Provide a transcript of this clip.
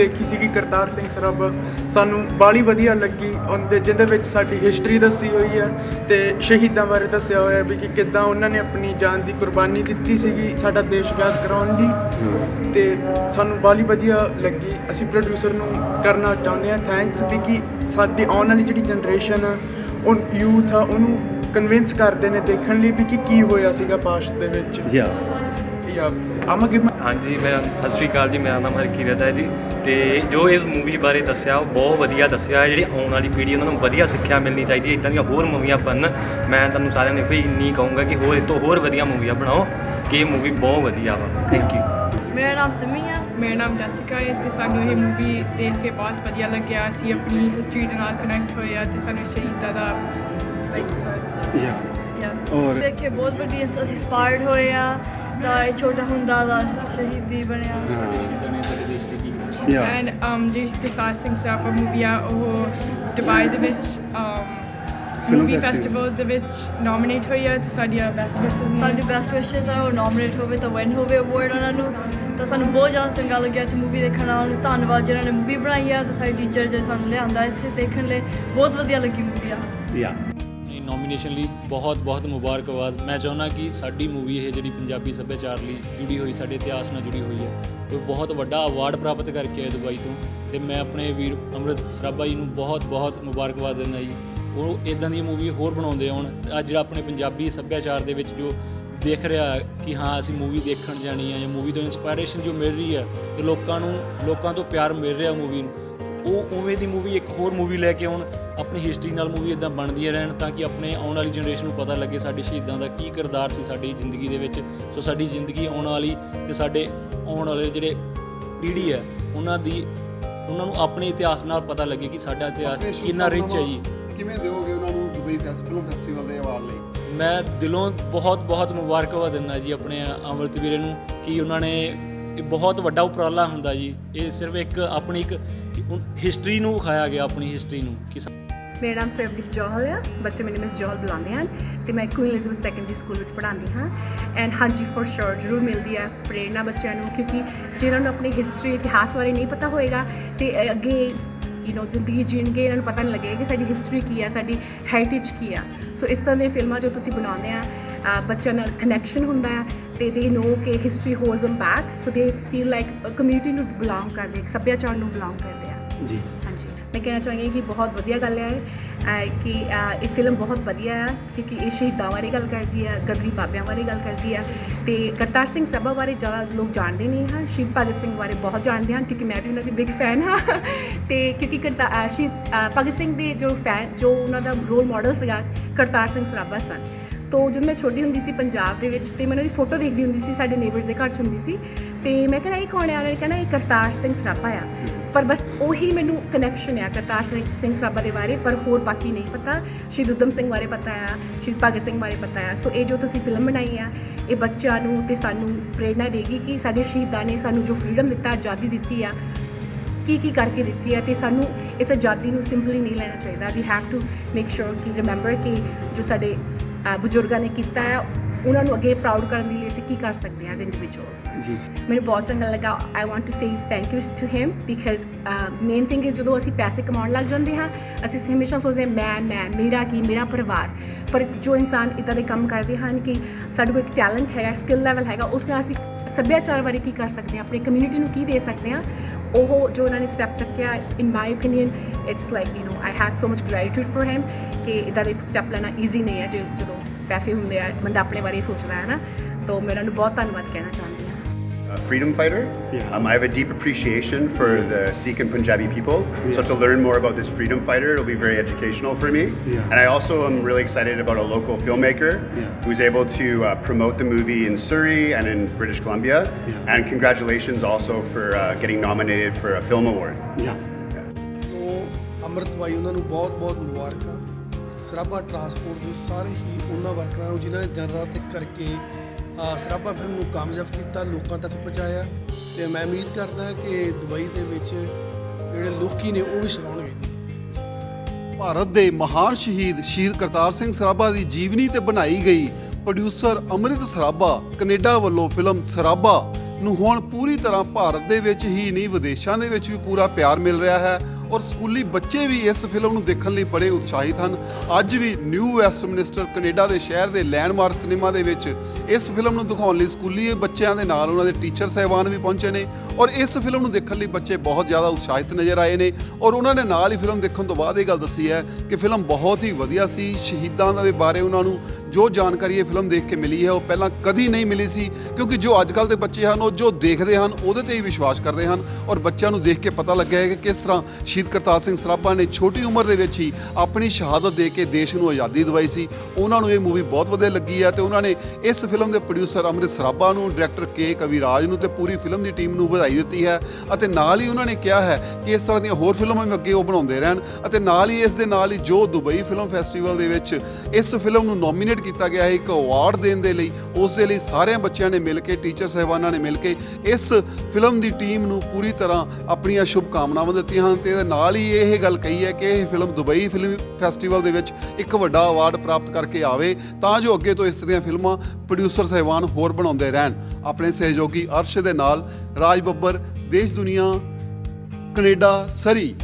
ਦੇਖੀ ਸੀਗੀ ਕਰਤਾਰ ਸਿੰਘ ਸਰਾਭਾ ਸਾਨੂੰ ਬਾਲੀ ਵਧੀਆ ਲੱਗੀ। ਉਹਦੇ ਜਿਹਦੇ ਵਿੱਚ ਸਾਡੀ ਹਿਸਟਰੀ ਦੱਸੀ ਹੋਈ ਹੈ ਤੇ ਸ਼ਹੀਦਾਂ ਬਾਰੇ ਦੱਸਿਆ ਹੋਇਆ ਵੀ ਕਿ ਕਿੱਦਾਂ ਉਹਨਾਂ ਨੇ ਆਪਣੀ ਜਾਨ ਦੀ ਕੁਰਬਾਨੀ ਦਿੱਤੀ ਸੀਗੀ ਸਾਡਾ ਦੇਸ਼ ਆਜ਼ਾਦ ਕਰਾਉਣ ਲਈ। ਤੇ ਸਾਨੂੰ ਬਾਲੀ ਵਧੀਆ ਲੱਗੀ। ਅਸੀਂ ਪ੍ਰੋਡਿਊਸਰ ਨੂੰ ਕਰਨਾ ਚਾਹੁੰਦੇ ਹਾਂ। ਥੈਂਕਸ ਵੀ ਕਿ ਸਾਡੀ ਆਉਣ ਵਾਲੀ ਜਿਹੜੀ ਜਨਰੇਸ਼ਨ ਆ ਉਹ ਯੂਥ ਆ ਉਹਨੂੰ ਕਨਵਿੰਸ ਕਰਦੇ ਨੇ ਦੇਖਣ ਲਈ ਵੀ ਕਿ ਕੀ ਹੋਇਆ ਸੀਗਾ ਪਾਸਟ ਦੇ ਵਿੱਚ। ਯਾ। ਯਾ। ਆਮ ਗਿਵ ਹਾਂਜੀ ਮੈਂ ਸਤਿ ਸ਼੍ਰੀ ਅਕਾਲ ਜੀ ਮੇਰਾ ਨਾਮ ਹਰਕੀਰਤ ਹੈ ਜੀ। ਤੇ ਜੋ ਇਸ ਮੂਵੀ ਬਾਰੇ ਦੱਸਿਆ ਉਹ ਬਹੁਤ ਵਧੀਆ ਦੱਸਿਆ ਹੈ ਜਿਹੜੀ ਆਉਣ ਵਾਲੀ ਪੀੜ੍ਹੀ ਉਹਨਾਂ ਨੂੰ ਵਧੀਆ ਸਿੱਖਿਆ ਮਿਲਣੀ ਚਾਹੀਦੀ ਹੈ। ਇਦਾਂ ਦੀਆਂ ਹੋਰ ਮੂਵੀਆਂ ਬਣਨ ਮੈਂ ਤੁਹਾਨੂੰ ਸਾਰਿਆਂ ਨੂੰ ਵੀ ਇੰਨੀ ਕਹੂੰਗਾ ਕਿ ਹੋਰ ਇਹ ਤੋਂ ਹੋਰ ਵਧੀਆ ਮੂਵੀਆਂ ਬਣਾਓ ਕਿ ਇਹ ਮੂਵੀ ਬਹੁਤ ਵਧੀਆ ਵਾ। ਥੈਂਕ ਯੂ ਮੇਰਾ ਨਾਮ ਸਿਮੀ ਆ। ਮੇਰਾ ਨਾਮ ਜੈਸਿਕਾ ਹੈ ਤੇ ਸਾਨੂੰ ਇਹ ਮੂਵੀ ਦੇਖ ਕੇ ਬਹੁਤ ਵਧੀਆ ਲੱਗਿਆ। ਅਸੀਂ ਆਪਣੀ ਹਿਸਟਰੀ ਦੇ ਨਾਲ ਕਨੈਕਟ ਹੋਏ ਆ ਤੇ ਸਾਨੂੰ ਸ਼ਹੀਦਾਂ ਦਾ ਲਾਈਕ ਯਾ ਯਾ ਔਰ ਦੇਖ ਕੇ ਬਹੁਤ ਇੰਸ- ਅਸੀਂ ਇੰਸਪਾਇਰਡ ਹੋਏ ਆ। ਤਾਂ ਇਹ ਛੋਟਾ ਹੁੰਦਾ ਦਾ ਸ਼ਹੀਦੀ ਬਣਿਆ। ਹਾਂ। ਯਾ ਐਂਡ um ਜਿਹੜੀ ਸਿੰਘ ਸਰਾਭਾ ਮੂਵੀ ਆ ਉਹ ਦੁਬਈ ਦੇ ਵਿੱਚ um Film movie festival। Festival ਦੇ ਵਿੱਚ ਨੋਮੀਨੇਟ ਹੋਈ ਆ ਤੇ ਸਾਡੀਆਂ ਬੈਸਟ ਵਿਸ਼ੇਸ ਸਾਡੀ ਬੈਸਟ ਵਿਸ਼ੇਸ ਆ ਉਹ ਨੋਮੀਨੇਟ ਹੋਵੇ ਤਾਂ ਵਿਨ ਹੋਵੇ ਅਵਾਰਡ ਉਹਨਾਂ ਨੂੰ। ਤਾਂ ਸਾਨੂੰ ਬਹੁਤ ਜ਼ਿਆਦਾ ਚੰਗਾ ਲੱਗਿਆ ਇੱਥੇ ਮੂਵੀ ਦੇਖਣ ਆਉਣ ਨੂੰ ਧੰਨਵਾਦ ਜਿਹਨਾਂ ਨੇ ਮੂਵੀ ਬਣਾਈ ਆ ਤੇ ਸਾਡੇ ਟੀਚਰ ਜੇ ਸਾਨੂੰ ਲਿਆਂਦਾ ਇੱਥੇ ਦੇਖਣ ਲਈ। ਬਹੁਤ ਵਧੀਆ ਲੱਗੀ ਮੂਵੀ ਆ। ਯਾ ਇਹ ਨੋਮੀਨੇਸ਼ਨ ਲਈ ਬਹੁਤ ਬਹੁਤ ਮੁਬਾਰਕਬਾਦ। ਮੈਂ ਚਾਹੁੰਦਾ ਕਿ ਸਾਡੀ ਮੂਵੀ ਇਹ ਜਿਹੜੀ ਪੰਜਾਬੀ ਸੱਭਿਆਚਾਰ ਲਈ ਜੁੜੀ ਹੋਈ, ਸਾਡੇ ਇਤਿਹਾਸ ਨਾਲ ਜੁੜੀ ਹੋਈ ਹੈ ਕੋਈ ਬਹੁਤ ਵੱਡਾ ਅਵਾਰਡ ਪ੍ਰਾਪਤ ਕਰਕੇ ਆਏ ਦੁਬਈ ਤੋਂ, ਤੇ ਮੈਂ ਆਪਣੇ ਵੀਰ ਅੰਮ੍ਰਿਤ ਸਰਾਭਾ ਜੀ ਨੂੰ ਬਹੁਤ ਬਹੁਤ ਮੁਬਾਰਕਬਾਦ ਦਿੰਦਾ ਜੀ। ਉਹ ਇਦਾਂ ਦੀ ਮੂਵੀ ਹੋਰ ਬਣਾਉਂਦੇ ਆਉਣ। ਅੱਜ ਜਿਹੜਾ ਆਪਣੇ ਪੰਜਾਬੀ ਸੱਭਿਆਚਾਰ ਦੇ ਵਿੱਚ ਜੋ ਦੇਖ ਰਿਹਾ ਕਿ ਹਾਂ, ਅਸੀਂ ਮੂਵੀ ਦੇਖਣ ਜਾਣੀ ਹੈ ਜਾਂ ਮੂਵੀ ਤੋਂ ਇਨਸਪਾਇਰੇਸ਼ਨ ਜੋ ਮਿਲ ਰਹੀ ਹੈ ਤੇ ਲੋਕਾਂ ਨੂੰ, ਲੋਕਾਂ ਤੋਂ ਪਿਆਰ ਮਿਲ ਰਿਹਾ ਮੂਵੀ ਨੂੰ ਉਹ ਉਵੇਂ ਦੀ ਮੂਵੀ ਇੱਕ ਹੋਰ ਮੂਵੀ ਲੈ ਕੇ ਆਉਣ ਆਪਣੀ ਹਿਸਟਰੀ ਨਾਲ ਮੂਵੀ ਇਦਾਂ ਬਣਦੀਆਂ ਰਹਿਣ ਤਾਂ ਕਿ ਆਪਣੇ ਆਉਣ ਵਾਲੀ ਜਨਰੇਸ਼ਨ ਨੂੰ ਪਤਾ ਲੱਗੇ ਸਾਡੇ ਸ਼ਹੀਦਾਂ ਦਾ ਕੀ ਕਿਰਦਾਰ ਸੀ ਸਾਡੀ ਜ਼ਿੰਦਗੀ ਦੇ ਵਿੱਚ। ਸੋ ਸਾਡੀ ਜ਼ਿੰਦਗੀ ਆਉਣ ਵਾਲੀ ਤੇ ਸਾਡੇ ਆਉਣ ਵਾਲੇ ਜਿਹੜੇ ਪੀੜ੍ਹੀ ਹੈ ਉਹਨਾਂ ਦੀ ਉਹਨਾਂ ਨੂੰ ਆਪਣੇ ਇਤਿਹਾਸ ਨਾਲ ਪਤਾ ਲੱਗੇ ਕਿ ਸਾਡਾ ਇਤਿਹਾਸ ਕਿੰਨਾ ਰਿਚ ਹੈ ਜੀ। ਕਿਵੇਂ ਦਿਓਗੇ ਉਹਨਾਂ ਨੂੰ ਦੁਬਈ ਫਿਲਮ ਫੈਸਟੀਵਲ ਦੇ ਅਵਾਰਡ ਲਈ? ਮੈਂ ਦਿਲੋਂ ਬਹੁਤ ਬਹੁਤ ਮੁਬਾਰਕਬਾਦ ਦਿੰਦਾ ਜੀ ਆਪਣੇ ਅੰਮ੍ਰਿਤ ਵੀਰੇ ਨੂੰ ਕਿ ਉਹਨਾਂ ਨੇ ਇਹ ਬਹੁਤ ਵੱਡਾ ਉਪਰਾਲਾ ਹੁੰਦਾ ਜੀ। ਇਹ ਸਿਰਫ ਇੱਕ ਆਪਣੀ ਇੱਕ ਹਿਸਟਰੀ ਨੂੰ ਵਿਖਾਇਆ ਗਿਆ, ਆਪਣੀ ਹਿਸਟਰੀ ਨੂੰ। ਕਿ ਮੇਰਾ ਨਾਮ ਸਵੈਪਦੀਪ ਜੋਹਲ ਆ। ਬੱਚੇ ਮੈਨੂੰ ਮਿਸ ਜੋਹਲ ਬੁਲਾਉਂਦੇ ਹਨ ਤੇ ਮੈਂ ਕੁਈਨ ਐਲਿਜ਼ਬੈਥ ਸੈਕੰਡਰੀ ਸਕੂਲ ਵਿੱਚ ਪੜ੍ਹਾਉਂਦੀ ਹਾਂ। ਐਂਡ ਹਾਂਜੀ ਫੋਰ ਸ਼ੋਰ ਜ਼ਰੂਰ ਮਿਲਦੀ ਹੈ ਪ੍ਰੇਰਣਾ ਬੱਚਿਆਂ ਨੂੰ, ਕਿਉਂਕਿ ਜੇ ਇਹਨਾਂ ਨੂੰ ਆਪਣੀ ਹਿਸਟਰੀ ਇਤਿਹਾਸ ਬਾਰੇ ਨਹੀਂ ਪਤਾ ਹੋਏਗਾ ਤੇ ਅੱਗੇ ਯੂ نو ਜ਼ਿੰਦਗੀ ਜੀਣਗੇ, ਇਹਨਾਂ ਨੂੰ ਪਤਾ ਨਹੀਂ ਲੱਗੇ ਕਿ ਸਾਡੀ ਹਿਸਟਰੀ ਕੀ ਹੈ ਸਾਡੀ ਹੈਰੀਟੇਜ ਕੀ ਆ। ਸੋ ਇਸ ਤਰ੍ਹਾਂ ਦੀਆਂ ਫਿਲਮਾਂ ਜੋ ਤੁਸੀਂ ਬਣਾਉਂਦੇ ਆ ਬੱਚਿਆਂ ਨਾਲ ਕਨੈਕਸ਼ਨ ਹੁੰਦਾ ਹੈ ਤੇ ਦੇ ਨੋ ਕਿ history holds them back so they feel like community ਨੂੰ ਬਿਲੋਂਗ ਕਰਦੇ, ਇੱਕ ਸੱਭਿਆਚਾਰ ਨੂੰ ਬਿਲੋਂਗ ਕਰਦੇ ਆ। ਜੀ। ਹਾਂਜੀ। ਮੈਂ ਕਹਿਣਾ ਚਾਹਾਂਗੀ ਕਿ ਬਹੁਤ ਵਧੀਆ ਗੱਲ ਹੈ ਅਹ, ਕਿ ਇਹ ਫਿਲਮ ਬਹੁਤ ਵਧੀਆ ਹੈ ਕਿਉਂਕਿ ਇਹ ਸ਼ਹੀਦਾਂ ਬਾਰੇ ਗੱਲ ਕਰਦੀ ਹੈ ਗਦਰੀ ਬਾਬਿਆਂ ਬਾਰੇ ਗੱਲ ਕਰਦੀ ਹੈ ਤੇ ਕਰਤਾਰ ਸਿੰਘ ਸਭਾ ਬਾਰੇ ਜ਼ਿਆਦਾ ਲੋਕ ਜਾਣਦੇ ਨਹੀਂ ਹਨ ਸ਼ਹੀਦ ਭਗਤ ਸਿੰਘ ਬਾਰੇ ਬਹੁਤ ਜਾਣਦੇ ਹਨ ਕਿਉਂਕਿ ਮੈਂ ਵੀ ਉਹਨਾਂ ਦੀ ਬਿਗ ਫੈਨ ਹਾਂ। ਤੇ ਕਿਉਂਕਿ ਕਰਤਾ ਸ਼ਹੀਦ ਭਗਤ ਸਿੰਘ ਦੇ ਜੋ ਫੈਨ ਜੋ ਉਹਨਾਂ ਦਾ ਰੋਲ ਮਾਡਲ ਸੀਗਾ ਕਰਤਾਰ ਸਿੰਘ ਸਰਾਭਾ ਸਨ। ਤੋ ਜਦੋਂ ਮੈਂ ਛੋਟੀ ਹੁੰਦੀ ਸੀ ਪੰਜਾਬ ਦੇ ਵਿੱਚ ਤੇ ਮੈਂ ਉਹਨਾਂ ਦੀ ਫੋਟੋ ਦੇਖਦੀ ਹੁੰਦੀ ਸੀ ਸਾਡੇ ਨੇਬਰਸ ਦੇ ਘਰ 'ਚ ਹੁੰਦੀ ਸੀ ਤੇ ਮੈਂ ਕਹਿੰਦਾ ਇਹ ਕੌਣ ਹੈ ਉਹਨਾਂ ਨੇ ਕਹਿੰਦਾ ਇਹ ਕਰਤਾਰ ਸਿੰਘ ਸਰਾਭਾ ਆ। ਪਰ ਬਸ ਉਹੀ ਮੈਨੂੰ ਕਨੈਕਸ਼ਨ ਆ ਕਰਤਾਰ ਸਿੰਘ ਸਰਾਭਾ ਦੇ ਬਾਰੇ, ਪਰ ਹੋਰ ਬਾਕੀ ਨਹੀਂ ਪਤਾ। ਸ਼ਹੀਦ ਉਦਮ ਸਿੰਘ ਬਾਰੇ ਪਤਾ ਆ ਸ਼ਹੀਦ ਭਗਤ ਸਿੰਘ ਬਾਰੇ ਪਤਾ ਆ। ਸੋ ਇਹ ਜੋ ਤੁਸੀਂ ਫਿਲਮ ਬਣਾਈ ਆ, ਇਹ ਬੱਚਿਆਂ ਨੂੰ ਤੇ ਸਾਨੂੰ ਪ੍ਰੇਰਣਾ ਦੇਗੀ ਕਿ ਸਾਡੇ ਸ਼ਹੀਦਾਂ ਨੇ ਸਾਨੂੰ ਜੋ ਫਰੀडम ਦਿੱਤਾ, ਆਜ਼ਾਦੀ ਦਿੱਤੀ ਆ, ਕੀ ਕੀ ਕਰਕੇ ਦਿੱਤੀ ਹੈ ਤੇ ਸਾਨੂੰ ਇਸ ਆਜ਼ਾਦੀ ਨੂੰ ਸਿੰਪਲੀ ਨਹੀਂ ਲੈਣਾ ਚਾਹੀਦਾ। We have to make sure ਕਿ ਰਿਮੈਂਬਰ ਕਿ ਜੋ ਸਾਡੇ ਬਜ਼ੁਰਗਾਂ ਨੇ ਕੀਤਾ ਹੈ ਉਹਨਾਂ ਨੂੰ ਅੱਗੇ ਪ੍ਰਾਊਡ ਕਰਨ ਦੇ ਲਈ ਅਸੀਂ ਕੀ ਕਰ ਸਕਦੇ ਹਾਂ ਐਜ਼ ਇੰਡੀਵਿਜੂਅਲਸ ਜੀ। ਮੈਨੂੰ ਬਹੁਤ ਚੰਗਾ ਲੱਗਾ। I want to say thank you to him because main thing ਹੈ ਜਦੋਂ ਅਸੀਂ ਪੈਸੇ ਕਮਾਉਣ ਲੱਗ ਜਾਂਦੇ ਹਾਂ ਅਸੀਂ ਹਮੇਸ਼ਾ ਸੋਚਦੇ ਹਾਂ ਮੈਂ ਮੈਂ ਮੇਰਾ ਕੀ ਮੇਰਾ ਪਰਿਵਾਰ। ਪਰ ਜੋ ਇਨਸਾਨ ਇਦਾਂ ਦੇ ਕੰਮ ਕਰਦੇ ਹਨ ਕਿ ਸਾਡੇ ਕੋਲ ਇੱਕ ਟੈਲੈਂਟ ਹੈਗਾ ਸਕਿੱਲ ਲੈਵਲ ਹੈਗਾ ਉਸ ਨਾਲ ਅਸੀਂ ਸੱਭਿਆਚਾਰ ਬਾਰੇ ਕੀ ਕਰ ਸਕਦੇ ਹਾਂ ਆਪਣੀ ਕਮਿਊਨਿਟੀ ਨੂੰ ਕੀ ਦੇ ਸਕਦੇ ਹਾਂ ਉਹ ਜੋ ਉਹਨਾਂ ਨੇ ਸਟੈਪ ਚੱਕਿਆ in my opinion it's like you know I have so much gratitude for him ਕਿ ਇਦਾਂ ਦੇ ਸਟੈਪ ਲੈਣਾ ਈਜ਼ੀ ਨਹੀਂ ਹੈ ਜੇ ਜਦੋਂ ਪੈਸੇ ਹੁੰਦੇ ਆ ਬੰਦਾ ਆਪਣੇ ਬਾਰੇ ਹੀ ਸੋਚਦਾ ਹੈ ਨਾ ਤਾਂ ਮੈਂ ਉਹਨਾਂ ਨੂੰ ਬਹੁਤ ਧੰਨਵਾਦ ਕਹਿਣਾ ਚਾਹੁੰਦੀ ਹਾਂ a freedom fighter. Yeah. Um, I have a deep appreciation for the Sikh and Punjabi people. So to learn more about this freedom fighter, it'll be very educational for me. Yeah. And I also am really excited about a local filmmaker Yeah. who's able to uh, promote the movie in Surrey and in British Columbia. Yeah. And congratulations also for uh, getting nominated for a film award. ਯਾ ਤੋਂ ਅੰਮ੍ਰਿਤ ਭਾਈ ਉਹਨਾਂ ਨੂੰ ਬਹੁਤ ਬਹੁਤ ਮੁਬਾਰਕਾਂ Sarabha transport ਦੇ ਸਾਰੇ ਹੀ ਉਹਨਾਂ ਵਰਕਰਾਂ ਨੂੰ ਜਿਨ੍ਹਾਂ ਨੇ ਦਿਨ ਰਾਤ ਇੱਕ ਕਰਕੇ ਸਰਾਭਾ ਫਿਲਮ ਨੂੰ ਕਾਮਯਾਬ ਕੀਤਾ, ਲੋਕਾਂ ਤੱਕ ਪਹੁੰਚਾਇਆ। ਤੇ ਮੈਂ ਉਮੀਦ ਕਰਦਾ ਕਿ ਦੁਬਈ ਦੇ ਵਿੱਚ ਜਿਹੜੇ ਲੋਕੀ ਨੇ, ਉਹ ਵੀ ਸੁਣਾਉਣਗੇ। ਭਾਰਤ ਦੇ ਮਹਾਨ ਸ਼ਹੀਦ ਸ਼ਹੀਦ ਕਰਤਾਰ ਸਿੰਘ ਸਰਾਭਾ ਦੀ ਜੀਵਨੀ ਤੇ ਬਣਾਈ ਗਈ ਪ੍ਰੋਡਿਊਸਰ ਅੰਮ੍ਰਿਤ ਸਰਾਭਾ, ਕੈਨੇਡਾ ਵੱਲੋਂ ਫਿਲਮ ਸਰਾਭਾ ਨੂੰ ਹੁਣ ਪੂਰੀ ਤਰ੍ਹਾਂ ਭਾਰਤ ਦੇ ਵਿੱਚ ਹੀ ਨਹੀਂ, ਵਿਦੇਸ਼ਾਂ ਦੇ ਵਿੱਚ ਵੀ ਪੂਰਾ ਪਿਆਰ ਮਿਲ ਰਿਹਾ ਹੈ। ਔਰ ਸਕੂਲੀ ਬੱਚੇ ਵੀ ਇਸ ਫਿਲਮ ਨੂੰ ਦੇਖਣ ਲਈ ਬੜੇ ਉਤਸ਼ਾਹਿਤ ਹਨ। ਅੱਜ ਵੀ ਨਿਊ ਵੈਸਟਮਿਨਿਸਟਰ ਕੈਨੇਡਾ ਦੇ ਸ਼ਹਿਰ ਦੇ ਲੈਂਡਮਾਰਕ ਸਿਨੇਮਾ ਦੇ ਵਿੱਚ ਇਸ ਫਿਲਮ ਨੂੰ ਦਿਖਾਉਣ ਲਈ ਸਕੂਲੀ ਬੱਚਿਆਂ ਦੇ ਨਾਲ ਉਹਨਾਂ ਦੇ ਟੀਚਰ ਸਹਿਬਾਨ ਵੀ ਪਹੁੰਚੇ ਨੇ ਔਰ ਇਸ ਫਿਲਮ ਨੂੰ ਦੇਖਣ ਲਈ ਬੱਚੇ ਬਹੁਤ ਜ਼ਿਆਦਾ ਉਤਸ਼ਾਹਿਤ ਨਜ਼ਰ ਆਏ ਨੇ ਔਰ ਉਹਨਾਂ ਨੇ ਨਾਲ ਹੀ ਫਿਲਮ ਦੇਖਣ ਤੋਂ ਬਾਅਦ ਇਹ ਗੱਲ ਦੱਸੀ ਹੈ ਕਿ ਫਿਲਮ ਬਹੁਤ ਹੀ ਵਧੀਆ ਸੀ। ਸ਼ਹੀਦਾਂ ਦੇ ਬਾਰੇ ਉਹਨਾਂ ਨੂੰ ਜੋ ਜਾਣਕਾਰੀ ਇਹ ਫਿਲਮ ਦੇਖ ਕੇ ਮਿਲੀ ਹੈ ਉਹ ਪਹਿਲਾਂ ਕਦੀ ਨਹੀਂ ਮਿਲੀ ਸੀ ਕਿਉਂਕਿ ਜੋ ਅੱਜ ਕੱਲ੍ਹ ਦੇ ਬੱਚੇ ਹਨ, ਉਹ ਜੋ ਦੇਖਦੇ ਹਨ, ਉਹਦੇ ਤੇ ਹੀ ਵਿਸ਼ਵਾਸ ਕਰਦੇ ਹਨ ਔਰ ਬੱਚਿਆਂ ਨੂੰ ਦੇਖ ਕੇ ਪਤਾ ਲੱਗਿਆ ਹੈ ਕਿ ਕਿਸ ਤਰ੍ਹਾਂ ਸ਼ਹੀਦ ਕਰਤਾਰ ਸਿੰਘ ਸਰਾਭਾ ਨੇ ਛੋਟੀ ਉਮਰ ਦੇ ਵਿੱਚ ਹੀ ਆਪਣੀ ਸ਼ਹਾਦਤ ਦੇ ਕੇ ਦੇਸ਼ ਨੂੰ ਆਜ਼ਾਦੀ ਦਿਵਾਈ ਸੀ। ਉਹਨਾਂ ਨੂੰ ਇਹ ਮੂਵੀ ਬਹੁਤ ਵਧੀਆ ਲੱਗੀ ਹੈ ਤੇ ਉਹਨਾਂ ਨੇ ਇਸ ਫਿਲਮ ਦੇ ਪ੍ਰੋਡਿਊਸਰ ਅੰਮ੍ਰਿਤ ਸਰਾਭਾ ਨੂੰ ਡਾਇਰੈਕਟਰ ਕੇ ਕਵਿਰਾਜ ਨੂੰ ਤੇ ਪੂਰੀ ਫਿਲਮ ਦੀ ਟੀਮ ਨੂੰ ਵਧਾਈ ਦਿੱਤੀ ਹੈ ਅਤੇ ਨਾਲ ਹੀ ਉਹਨਾਂ ਨੇ ਕਿਹਾ ਹੈ ਕਿ ਇਸ ਤਰ੍ਹਾਂ ਦੀਆਂ ਹੋਰ ਫਿਲਮਾਂ ਵੀ ਅੱਗੇ ਉਹ ਬਣਾਉਂਦੇ ਰਹਿਣ ਅਤੇ ਨਾਲ ਹੀ ਇਸ ਦੇ ਨਾਲ ਹੀ ਜੋ ਦੁਬਈ ਫਿਲਮ ਫੈਸਟੀਵਲ ਦੇ ਵਿੱਚ ਇਸ ਫਿਲਮ ਨੂੰ ਨੋਮੀਨੇਟ ਕੀਤਾ ਗਿਆ ਹੈ, ਇੱਕ ਅਵਾਰਡ ਦੇਣ ਦੇ ਲਈ, ਉਸ ਦੇ ਲਈ ਸਾਰਿਆਂ ਬੱਚਿਆਂ ਨੇ ਮਿਲ ਕੇ ਟੀਚਰ ਸਹਿਬਾਨਾਂ ਨੇ ਮਿਲ ਕੇ ਇਸ ਫਿਲਮ ਦੀ ਟੀਮ ਨੂੰ ਪੂਰੀ ਤਰ੍ਹਾਂ ਆਪਣੀਆਂ ਸ਼ੁਭ ਕਾਮਨਾਵਾਂ ਦਿੱਤੀਆਂ ਹਨ ਤੇ ਨਾਲ ਹੀ ਇਹ ਗੱਲ ਕਹੀ ਹੈ ਕਿ ਇਹ ਫਿਲਮ ਦੁਬਈ ਫਿਲਮ ਫੈਸਟੀਵਲ ਦੇ ਵਿੱਚ ਇੱਕ ਵੱਡਾ ਅਵਾਰਡ ਪ੍ਰਾਪਤ ਕਰਕੇ ਆਵੇ, ਤਾਂ ਜੋ ਅੱਗੇ ਤੋਂ ਇਸ ਤਰ੍ਹਾਂ ਦੀਆਂ ਫਿਲਮਾਂ ਪ੍ਰੋਡਿਊਸਰ ਸਹਿਬਾਨ ਹੋਰ ਬਣਾਉਂਦੇ ਰਹਿਣ। ਆਪਣੇ ਸਹਿਯੋਗੀ ਅਰਸ਼ ਦੇ ਨਾਲ ਰਾਜ ਬੱਬਰ, ਦੇਸ਼ ਦੁਨੀਆ, ਕੈਨੇਡਾ, ਸਰੀ।